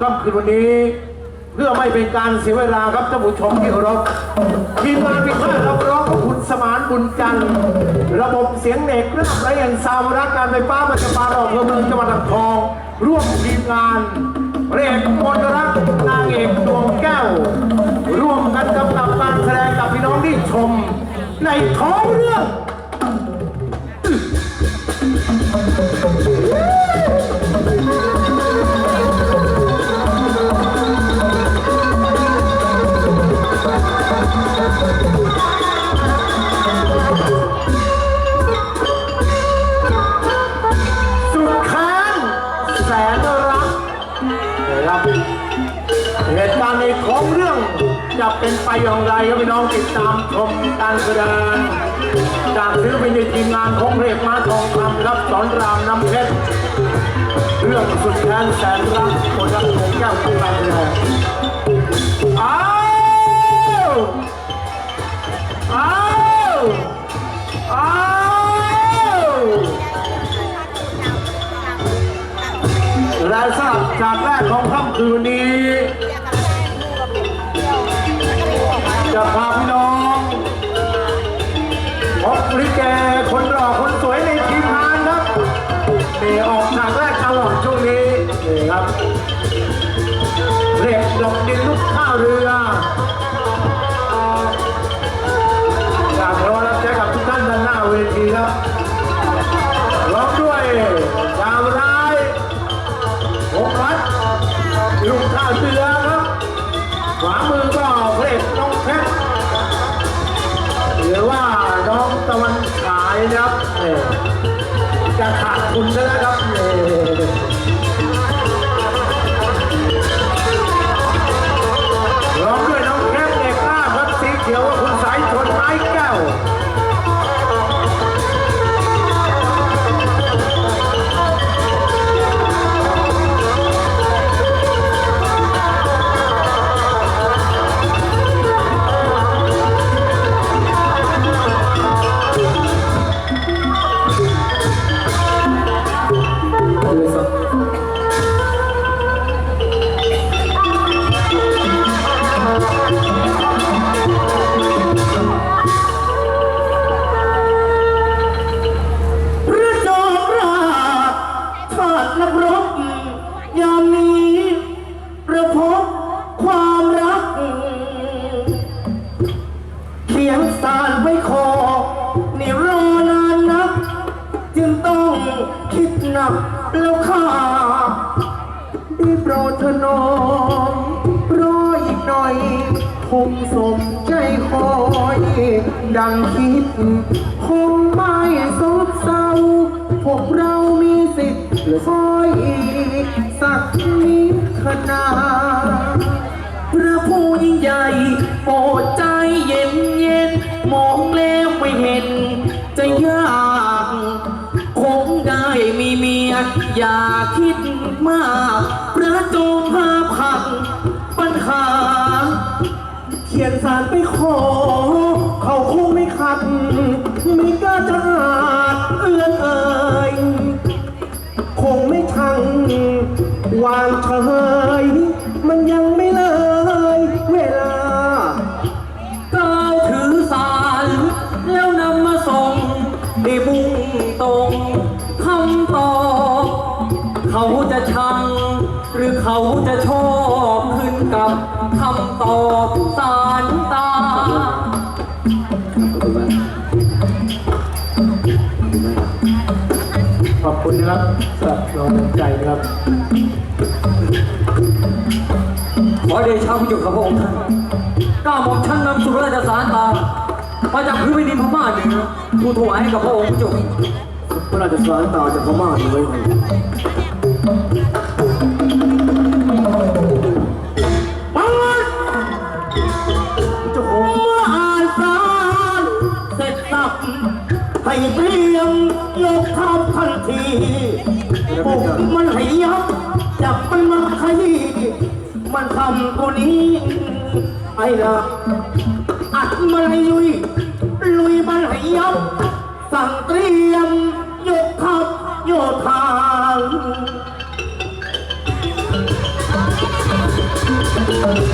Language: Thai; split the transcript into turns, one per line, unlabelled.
ค่ำคืนวันนี้ เพื่อไม่เป็นการเสียเวลาครับท่านผู้ชมที่เคารพทีมงานพิฆาตรับร้องของคุณสมานบุญจันทร์ระบบเสียงเอกและและยันซาวรักการไฟฟ้ามันจะปาออกเมืองจังหวัดอ่างทอง ร่วมทีมงานเรียกมนรักนางเอกดวงแก้ว ร่วมกันกำกับการแสดง จะเป็นไปอย่างไรครับพี่น้องติดตามชมการแสดงจากศิลปินในทีมงานของเพลงมาทองคำรับสอนรามน้ำเพชรเรื่องสุดแค้นแสนรักคนรักของแก้วกำลังแรงอ้าวอ้าวอ้าวรายทราบจากแรกของค่ำคืนนี้ ครับเรียกดอกดินลูกข้าวเรืออยากรอรับใช้กับทุกท่านด้านหน้าเวทีครับร้องด้วยดาวร้ายผมรัดลุงท่าเรือครับขวามือก็เพลงน้องเพชรหรือว่าน้องตะวันฉายนะครับจะขาดทุนแล้วนะครับ ดับแล้ว
ข้าได้โปรดเถนองรออีกหน่อย คงสมใจคอย ดังคิด คงไม่ซบเศร้า พวกเรามีสิทธิ์คอยอีก สักนิดขนาด มีเมีย อย่าคิดมากพระจงพาพังปัญหา เขียนสารไปขอ เขาคงไม่ขัด ไม่กล้าจะอาจเอื้อนเอ่ยคงไม่ทังวางชำตอบเขาจะชัง หรือเขาจะชอบขึ้นกับคำตอบสารตา
ขอบคุณนะครับสำหรับน้องใจนะครับ
ขอเดชะพระเจุกับพระองค์ท่านก้าวหม่อมท่านนำสุราชสารตามาจากพื้นแผ่นดินพม่าเหนือทูลถวายให้กับพระองค์พระเจุ
พระราชสารต่อจากพม่าบ้าของเมื่อาสารเสร็จสับให้เตรียมยกทัพทันทีปลุกมันให้ยับจับมันมาขยี้มันทำตัวนี้ไอ้ละอัดมันให้ลุยลุยมันให้ยับสั่งเตรีย Thank you.